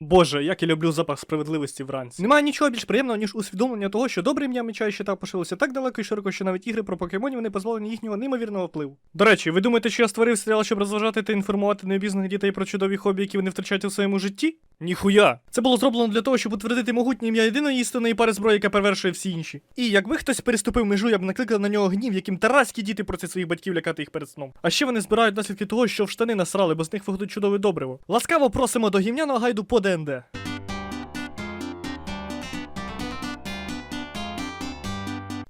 Боже, як я люблю запах справедливості вранці. Немає нічого більш приємного, ніж усвідомлення того, що добре ім'я меча і щита пошилося так далеко і широко, що навіть ігри про покемонів не позбавлені їхнього неймовірного впливу. До речі, ви думаєте, що я створив серіал, щоб розважати та інформувати необізнаних дітей про чудові хобі, які вони втрачають у своєму житті? Ніхуя! Це було зроблено для того, щоб утвердити могутнє ім'я єдиної істинної пари зброї, яка перевершує всі інші. І якби хтось переступив межу, я б накликав на нього гнів, яким тараські діти просять своїх батьків лякати їх перед сном. А ще вони збирають наслідки того, що в штани насрали, бо з них виходить чудове добриво. Ласкаво просимо до гімняного гайду по ДНД.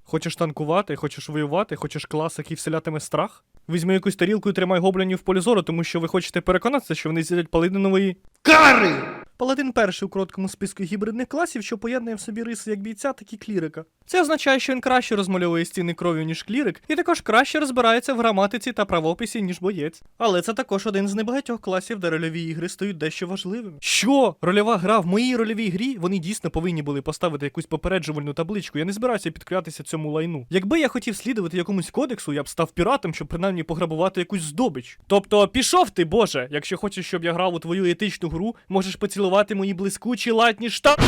Хочеш танкувати, хочеш воювати, хочеш клас, який вселятиме страх? Візьми якусь тарілку і тримай гоблінів в полі зору, тому що ви хочете переконатися, що вони з'їдять палидинової Кари! Паладин перший у короткому списку гібридних класів, що поєднує в собі риси як бійця, так і клірика. Це означає, що він краще розмальовує стіни кров'ю, ніж клірик, і також краще розбирається в граматиці та правописі, ніж боєць. Але це також один з небагатьох класів, де рольові ігри стають дещо важливими. Що? Рольова гра в моїй рольовій грі? Вони дійсно повинні були поставити якусь попереджувальну табличку. Я не збираюся підклятися цьому лайну. Якби я хотів слідувати якомусь кодексу, я б став піратом, щоб принаймні пограбувати якусь здобич. Тобто, пішов ти, Боже, якщо хочеш, щоб я грав у твою етичну гру, можеш поцілувати мої блискучі латні штани.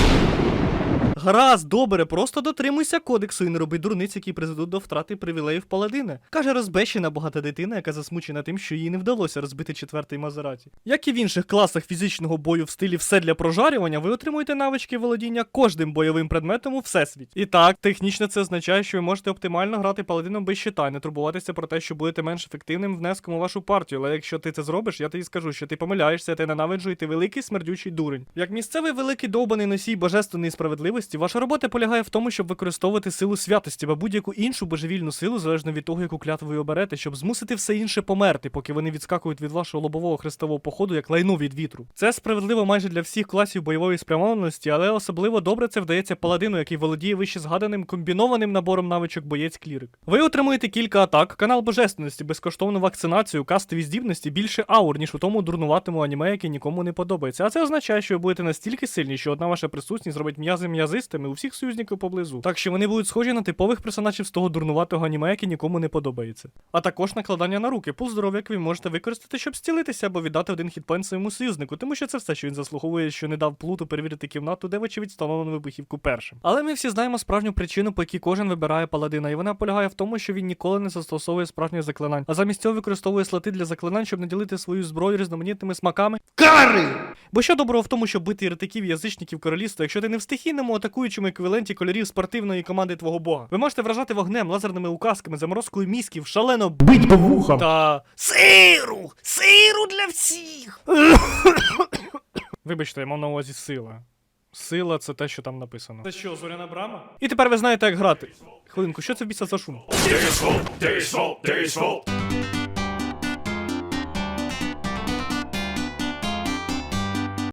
Гаразд, добре, просто дотримуйся кодексу і не роби дурниць, які призведуть до втрати привілеїв паладина. Каже розбещена багата дитина, яка засмучена тим, що їй не вдалося розбити четвертий Мазераті. Як і в інших класах фізичного бою в стилі все для прожарювання, ви отримуєте навички володіння кожним бойовим предметом у всесвіті. І так, технічно це означає, що ви можете оптимально грати паладином без щита, і не турбуватися про те, що будете менш ефективним внеском у вашу партію. Але якщо ти це зробиш, я тобі скажу, що ти помиляєшся, ти великий смердючий дурень. Як місцевий великий довбаний носій божественної справедливості, ваша робота полягає в тому, щоб використовувати силу святості або будь-яку іншу божевільну силу, залежно від того, яку клятву ви оберете, щоб змусити все інше померти, поки вони відскакують від вашого лобового хрестового походу, як лайну від вітру. Це справедливо майже для всіх класів бойової спрямованості, але особливо добре це вдається паладину, який володіє вище згаданим комбінованим набором навичок боєць клірик. Ви отримуєте кілька атак, канал божественності, безкоштовну вакцинацію, кастові здібності, більше аур, ніж у тому дурнуватому аніме, яке нікому не подобається. А це означає, що ви будете настільки сильні, що одна ваша присутність зробить м'язи м'язистими у всіх союзників поблизу. Так що вони будуть схожі на типових персонажів з того дурнуватого аніме, яке нікому не подобається. А також накладання на руки, пул здоров'я, який ви можете використати, щоб зцілитися або віддати один хітпоінт своєму союзнику, тому що це все, що він заслуговує, що не дав плуту перевірити кімнату, де вочевидь встановлено вибухівку першим. Але ми всі знаємо справжню причину, по якій кожен вибирає паладина, і вона полягає в тому, що він ніколи не застосовує справжніх заклинань, а замість цього використовує слоти для заклинань, щоб наділити свою зброю різноманітними смаками. Кари! Бо що доброго в тому, щоб бити єретиків і язичників королівства, якщо ти не в стихійному атакуючому еквіваленті кольорів спортивної команди твого бога. Ви можете вражати вогнем, лазерними указками, заморозкою мізків, шалено Бить по вухам! та сиру! Сиру для всіх! Вибачте, я мав на увазі сила. Сила це те, що там написано. Це що, зоряна брама? І тепер ви знаєте, як грати. Хвилинку, що це в біса за шум?